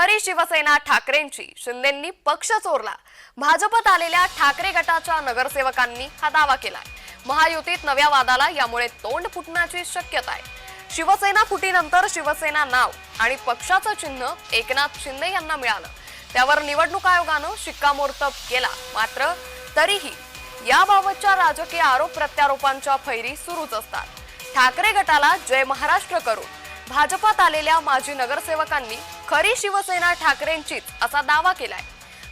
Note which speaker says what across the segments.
Speaker 1: खरी शिवसेना ठाकरेंची. शिंदेंनी पक्ष चोरला. भाजपत आलेल्या ठाकरे गटाच्या नगरसेवकांनी हा दावा केलाय. महायुतीत नव्या वादाला यामुळे तोंड फुटण्याची शक्यता आहे. शिवसेना फुटीनंतर शिवसेना नाव आणि पक्षाचं चिन्ह एकनाथ शिंदे यांना मिळालं. त्यावर निवडणूक आयोगानं शिक्कामोर्तब केला. मात्र तरीही याबाबतच्या राजकीय आरोप प्रत्यारोपांच्या फैरी सुरूच असतात. ठाकरे गटाला जय महाराष्ट्र करून भाजपात आलेल्या माजी नगरसेवकांनी खरी शिवसेना ठाकरेंचीच असा दावा केलाय.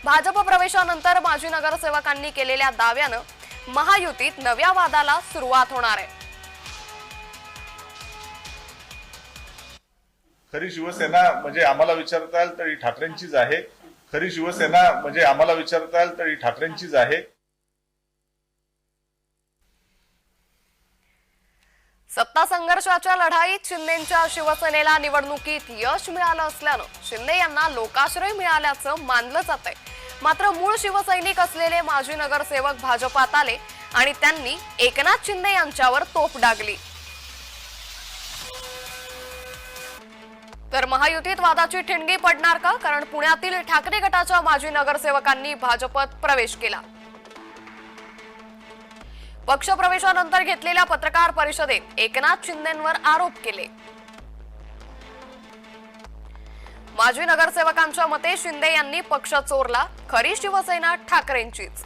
Speaker 1: भाजप प्रवेशानंतर माजी नगरसेवकांनी केलेल्या दाव्यानं महायुतीत नव्या वादाला सुरुवात होणार आहे.
Speaker 2: खरी शिवसेना म्हणजे आम्हाला विचारताल तर ही ठाकरेंचीच आहे. खरी शिवसेना म्हणजे आम्हाला विचारताल येईल तर ही ठाकरेंचीच आहे.
Speaker 1: सत्ता संघर्षाच्या लढाईत शिंदेच्या शिवसेनेला निवडणुकीत यश मिळालं असल्यानं शिंदे यांना लोकाश्रय मिळाल्याचं मानलं जात आहे. मात्र मूळ शिवसैनिक असलेले माजी नगरसेवक भाजपात आले आणि त्यांनी एकनाथ शिंदे यांच्यावर तोफ डागली. तर महायुतीत वादाची ठिणगी पडणार का? कारण पुण्यातील ठाकरे गटाच्या माजी नगरसेवकांनी भाजपत प्रवेश केला. पक्षप्रवेशानंतर घेतलेल्या पत्रकार परिषदेत एकनाथ शिंदेंवर आरोप केले. माजी नगरसेवकांच्या मते शिंदे यांनी पक्ष चोरला खरी शिवसेना ठाकरेंचीच.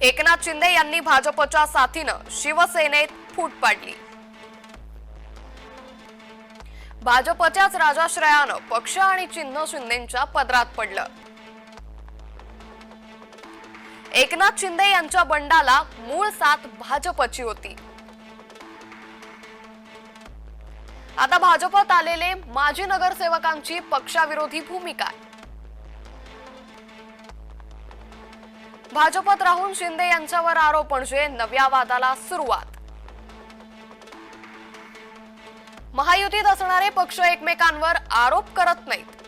Speaker 1: एकनाथ शिंदे यांनी भाजपच्या साथीनं शिवसेनेत फूट पाडली. भाजपच्याच राजाश्रयानं पक्ष आणि चिन्ह शिंदेच्या पदरात पडलं. एकनाथ शिंदे यांच्या बंडाला मूळ साथ भाजपची होती. आता भाजपत आलेले माजी नगरसेवकांची पक्षाविरोधी भूमिका भाजपत राहून शिंदे यांच्यावर आरोप म्हणजे नव्या वादाला सुरुवात. महायुतीत असणारे पक्ष एकमेकांवर आरोप करत नाहीत.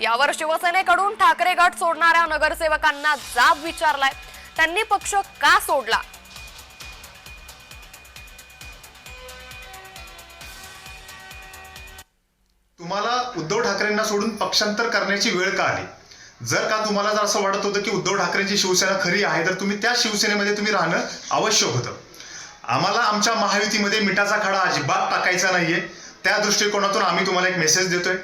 Speaker 1: यावर शिवसेनेकडून ठाकरे गट सोडणाऱ्या नगरसेवकांना जाब विचारलाय. त्यांनी पक्ष का सोडला?
Speaker 3: तुम्हाला उद्धव ठाकरेंना सोडून पक्षांतर करण्याची वेळ का आली? जर का तुम्हाला जर असं वाटत होतं की उद्धव ठाकरेंची शिवसेना खरी आहे तर तुम्ही त्या शिवसेनेमध्ये तुम्ही राहणं आवश्यक होतं. आम्हाला आमच्या महायुतीमध्ये मिठाचा खडा अजिबात टाकायचा नाहीये. त्या दृष्टिकोनातून आम्ही तुम्हाला एक मेसेज देतोय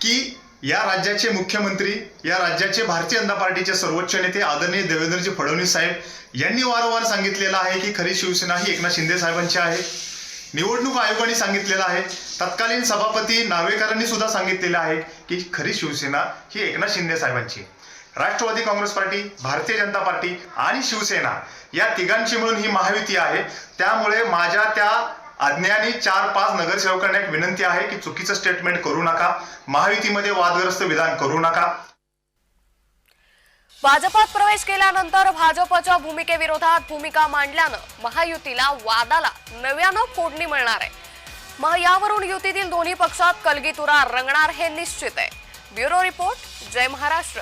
Speaker 3: की या राज्याचे मुख्यमंत्री या राज्याचे भारतीय जनता पार्टीचे सर्वोच्च नेते आदरणीय देवेंद्रजी फडणवीस साहेब यांनी वारंवार सांगितलेलं आहे की खरी शिवसेना ही एकनाथ शिंदे साहेबांची आहे. निवडणूक आयोगाने सांगितलेलं आहे. तत्कालीन सभापती नार्वेकरांनी सुद्धा सांगितलेलं आहे की खरी शिवसेना ही एकनाथ शिंदे साहेबांची राष्ट्रवादी काँग्रेस पार्टी भारतीय जनता पार्टी आणि शिवसेना या तिघांची मिळून ही महायुती आहे. त्यामुळे माझ्या त्या अज्ञानी चार पाच नगरसेवकांना एक विनंती आहे की चुकीचं स्टेटमेंट करू नका. महायुतीमध्ये वादग्रस्त विधान करू नका.
Speaker 1: भाजपात प्रवेश केल्यानंतर भाजपच्या भूमिकेविरोधात भूमिका मांडल्यानं महायुतीला वादाला नव्यानं फोडणी मिळणार आहे. मग यावरून युतीतील दोन्ही पक्षात कलगीतुरा रंगणार हे निश्चित आहे. ब्युरो रिपोर्ट जय महाराष्ट्र.